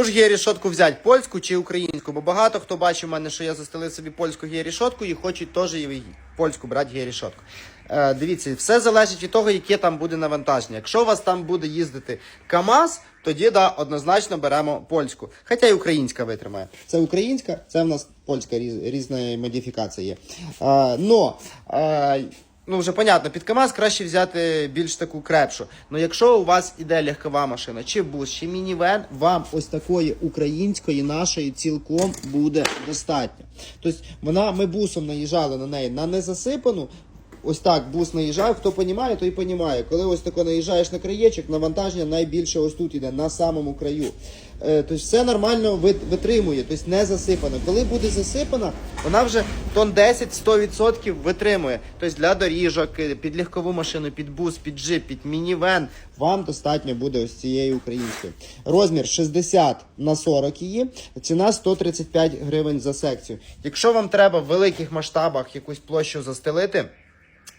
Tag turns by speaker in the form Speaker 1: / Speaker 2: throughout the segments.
Speaker 1: Яку ж георішотку взяти, польську чи українську? Бо багато хто бачив мене, що я застелив собі польську георішотку і хочуть теж польську брати георішотку. Е, дивіться, все залежить від того, яке там буде навантаження. Якщо у вас там буде їздити КАМАЗ, тоді да, однозначно беремо польську. Хоча й українська витримає. Це українська, це в нас польська різ, різна модифікація є. Е, но е, Ну, вже понятно, під КАМАЗ краще взяти більш таку крепшу. Ну, якщо у вас іде легкова машина, чи бус, чи мінівен, вам ось такої української нашої цілком буде достатньо. Тобто вона, ми бусом наїжджали на неї на незасипану. Ось так бус наїжджав, хто понімає, той понімає. Коли ось тако наїжджаєш на краєчок, навантаження найбільше ось тут іде, на самому краю. Е, тобто все нормально витримує, тобто не засипано. Коли буде засипана, вона вже тон 10-100% витримує. Тобто для доріжок, е, під легкову машину, під бус, під джип, під мінівен, вам достатньо буде ось цієї української. Розмір 60 на 40 її, ціна 135 гривень за секцію. Якщо вам треба в великих масштабах якусь площу застелити,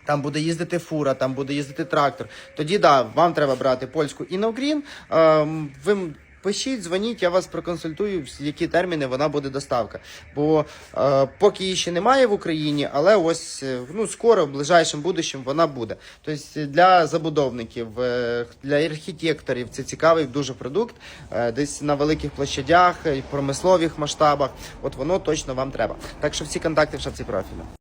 Speaker 1: там буде їздити фура, там буде їздити трактор. Тоді да, вам треба брати польську Іногрін. Ем, ви пишіть, дзвоніть, я вас проконсультую, в які терміни вона буде доставка. Бо е, поки її ще немає в Україні, але ось е, ну скоро, в ближайшому будущем вона буде. Тобто для забудовників, для архітекторів це цікавий дуже продукт. Десь на великих площадях, промислових масштабах. От воно точно вам треба. Так що всі контакти в шапці профілю.